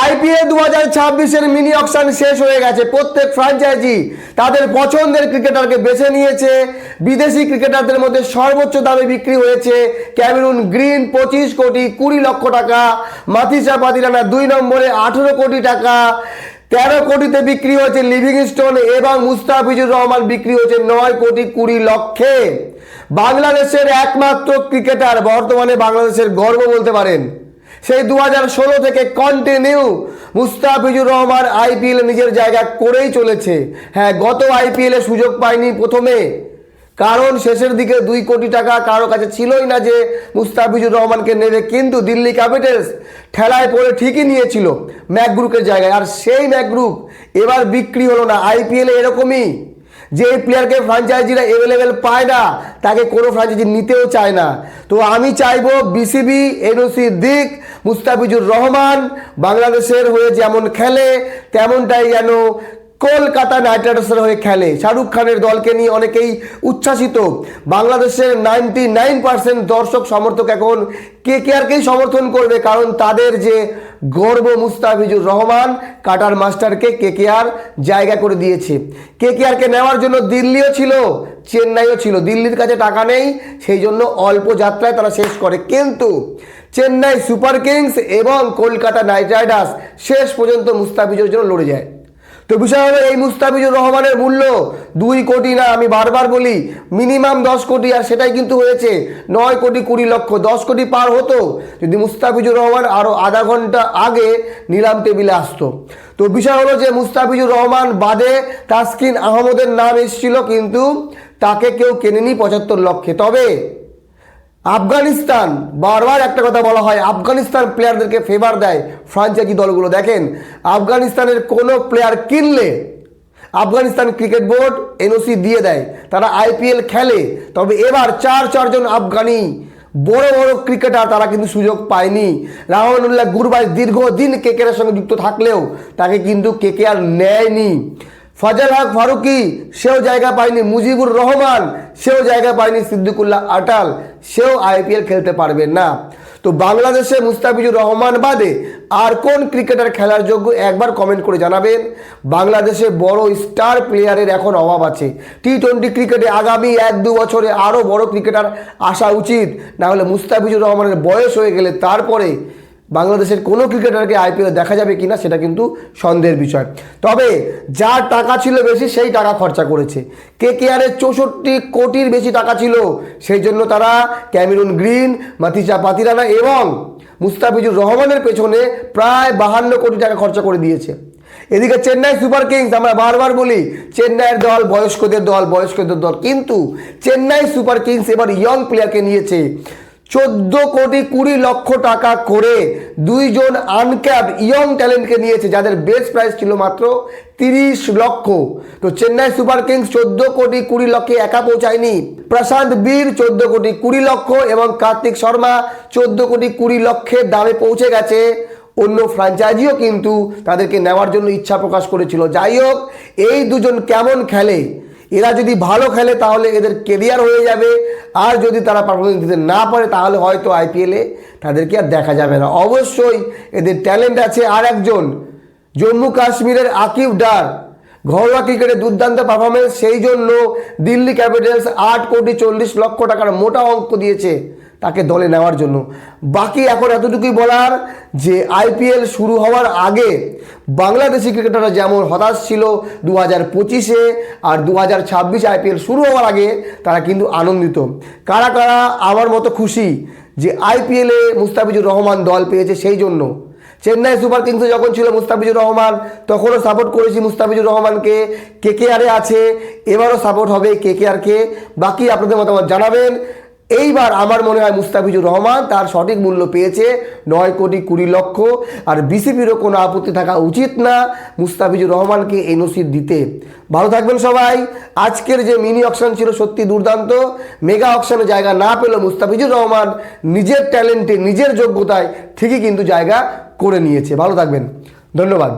IPL দু হাজার ছাব্বিশের মিনি অকশন শেষ হয়ে গেছে। প্রত্যেক ফ্রাঞ্চাইজি তাদের পছন্দের ক্রিকেটারকে বেছে নিয়েছে। বিদেশি ক্রিকেটারদের মধ্যে সর্বোচ্চ দামে বিক্রি হয়েছে ক্যামেরুন গ্রিন, পঁচিশ কোটি, কুড়ি লক্ষ টাকা। মাথিসা পাতিরানা দুই নম্বরে আঠেরো কোটি টাকা। তেরো কোটিতে বিক্রি হয়েছে লিভিং লিভিংস্টোন এবং মুস্তাফিজুর রহমান বিক্রি হয়েছে নয় কোটি কুড়ি লক্ষে। বাংলাদেশের একমাত্র ক্রিকেটার বর্তমানে বাংলাদেশের গর্ব বলতে পারেন। সেই দু থেকে কন্টিনিউ মুস্তাফিজুর রহমান আইপিএল নিজের জায়গা করেই চলেছে। হ্যাঁ গত আইপিএলে সুযোগ পায়নি প্রথমে। কারণ শেষের দিকে দুই কোটি টাকা কারও কাছে ছিলই না যে মুস্তাফিজুর রহমানকে নেবে। কিন্তু দিল্লি ক্যাপিটালস ঠেলায় পড়ে ঠিকই নিয়েছিল ম্যাকগ্রুকের জায়গায়। আর সেই ম্যাকগ্রুক এবার বিক্রি হলো না। আইপিএলে এরকমই। যে প্লেয়ারকে ফ্রাঞ্চাইজিরা অ্যাভেলেবেল পায় না, তাকে কোনো ফ্রাঞ্চাইজি নিতেও চায় না। তো আমি চাইব বিসিবি এনওসি দিক, মুস্তাফিজুর রহমান বাংলাদেশের হয়ে যেমন খেলে, তেমনটাই যেন কলকাতা নাইট রাইডার্সের হয়ে খেলে। শাহরুখ খানের দলকে নিয়ে অনেকেই উচ্ছ্বাসিত। বাংলাদেশের নাইনটি নাইন পার্সেন্ট দর্শক সমর্থক এখন কে কে আরকেই সমর্থন করবে, কারণ তাদের যে গর্ব মুস্তাফিজুর রহমান, কাটার মাস্টারকে কে কে আর জায়গা করে দিয়েছে। কে কে আরকে নেওয়ার জন্য দিল্লিও ছিল, চেন্নাইও ছিল। দিল্লির কাছে টাকা নেই, সেই জন্য অল্প যাত্রায় তারা শেষ করে। কিন্তু চেন্নাই সুপার কিংস এবং কলকাতা নাইট রাইডার্স শেষ পর্যন্ত মুস্তাফিজুর জন্য লড়ে যায়। তো বিষয় হলো এই মুস্তাফিজুর রহমানের মূল্য দুই কোটি না, আমি বারবার বলি মিনিমাম দশ কোটি, আর সেটাই কিন্তু হয়েছে নয় কোটি কুড়ি লক্ষ, দশ কোটি পার হতো যদি মুস্তাফিজুর রহমান আরও আধা ঘণ্টা আগে নিলাম টেবিলে আসতো। তো বিষয় হলো যে মুস্তাফিজুর রহমান বাদে তাসকিন আহমদের নাম এসেছিল কিন্তু তাকে কেউ কেনেনি পঁচাত্তর লক্ষে। তবে আফগানিস্তান, বারবার একটা কথা বলা হয়, আফগানিস্তান প্লেয়ারদেরকে ফেভার দেয় ফ্রাঞ্চাইজি দলগুলো। দেখেন, আফগানিস্তানের কোনো প্লেয়ার কিনলে আফগানিস্তান ক্রিকেট বোর্ড এনওসি দিয়ে দেয়। তারা আইপিএল খেলে, তবে এবার চার চারজন আফগানি, বড় বড় ক্রিকেটার তারা কিন্তু সুযোগ পায়নি। রাহমানুল্লাহ গুরবাই দীর্ঘদিন কেকের সঙ্গে যুক্ত থাকলেও তাকে কিন্তু কেকে আর নেয়নি। ফজল হক ফারুকি, সেও জায়গা পায়নি মুজিবুর রহমান, সেও জায়গা পায়নি সিদ্দিকুল্লাহ আটাল, সেও আইপিএল খেলতে পারবে না। তো বাংলাদেশে মুস্তাফিজুর রহমান বাদে আর কোন ক্রিকেটার খেলার যোগ্য একবার কমেন্ট করে জানাবেন। বাংলাদেশে বড় স্টার প্লেয়ারের এখন অভাব আছে। টি টোয়েন্টি ক্রিকেটে আগামী এক দু বছরে আরও বড় ক্রিকেটার আসা উচিত। না হলে মুস্তাফিজুর রহমানের বয়স হয়ে গেলে তারপরে বাংলাদেশের কোনো ক্রিকেটারকে আইপিএল দেখা যাবে কিনা সেটা কিন্তু সন্দেহের বিষয়। তবে যার টাকা ছিল বেশি সেই টাকা খরচা করেছে। কে কেয়ারের চৌষট্টি কোটির বেশি টাকা ছিল, সেই জন্য তারা ক্যামেরুন গ্রিন, মাতিচা পাতিরানা এবং মুস্তাফিজুর রহমানের পেছনে প্রায় বাহান্ন কোটি টাকা খরচা করে দিয়েছে। এদিকে চেন্নাই সুপার কিংস, আমরা বারবার বলি, চেন্নাইয়ের দল বয়স্কদের দল বয়স্কদের দল। কিন্তু চেন্নাই সুপার কিংস এবার ইয়ং প্লেয়ারকে নিয়েছে। চোদ্দ কোটি কুড়ি লক্ষ টাকা করে দুইজন আনক্যাপ ইয়ং ট্যালেন্টকে নিয়েছে, যাদের বেস্ট প্রাইস ছিল মাত্র তিরিশ লক্ষ। তো চেন্নাই সুপার কিংস চোদ্দ কোটি কুড়ি লক্ষে একা পৌঁছায়নি। প্রশান্ত বীর চোদ্দ কোটি কুড়ি লক্ষ এবং কার্তিক শর্মা চোদ্দ কোটি কুড়ি লক্ষের দামে পৌঁছে গেছে। অন্য ফ্র্যাঞ্চাইজিও কিন্তু তাদেরকে নেওয়ার জন্য ইচ্ছা প্রকাশ করেছিল। যাই হোক, এই দুজন কেমন খেলে? এরা যদি ভালো খেলে তাহলে এদের কেরিয়ার হয়ে যাবে। আর যদি তারা পারফরমেন্স দিতে না পারে, তাহলে হয়তো আইপিএলে তাদেরকে আর দেখা যাবে না। অবশ্যই এদের ট্যালেন্ট আছে আর একজন জম্মু কাশ্মীরের আকিব ডার। ঘরোয়া ক্রিকেটে দুর্দান্ত পারফরমেন্স সেই জন্য দিল্লি ক্যাপিটালস আট কোটি চল্লিশ লক্ষ টাকার মোটা অঙ্ক দিয়েছে। তাকে দলে নেওয়ার জন্য। বাকি এখন এতটুকুই বলার যে আইপিএল শুরু হওয়ার আগে বাংলাদেশি ক্রিকেটাররা যেমন হতাশ ছিল দু হাজার পঁচিশে আর দু হাজার ছাব্বিশে আইপিএল শুরু হওয়ার আগে তারা কিন্তু আনন্দিত। কারা কারা আমার মতো খুশি যে আইপিএলে মুস্তাফিজুর রহমান দল পেয়েছে সেই জন্য। চেন্নাই সুপার কিংসে যখন ছিল মুস্তাফিজুর রহমান, তখনও সাপোর্ট করেছি মুস্তাফিজুর রহমানকে। কে কে আরে আছে, এবারও সাপোর্ট হবে কে কে আরকে বাকি আপনাদের মতামত জানাবেন। এইবার আমার মনে হয় মুস্তাফিজুর রহমান তার সঠিক মূল্য পেয়েছে নয় কোটি কুড়ি লক্ষ। আর বিসিপিরও কোনো আপত্তি থাকা উচিত না মুস্তাফিজুর রহমানকে এনওসি দিতে। ভালো থাকবেন সবাই। আজকের যে মিনি অকশন ছিল সত্যি দুর্দান্ত। মেগা অকশনে জায়গা না পেলেও মুস্তাফিজুর রহমান নিজের ট্যালেন্টে, নিজের যোগ্যতায় ঠিকই কিন্তু জায়গা করে নিয়েছে। ভালো থাকবেন। ধন্যবাদ।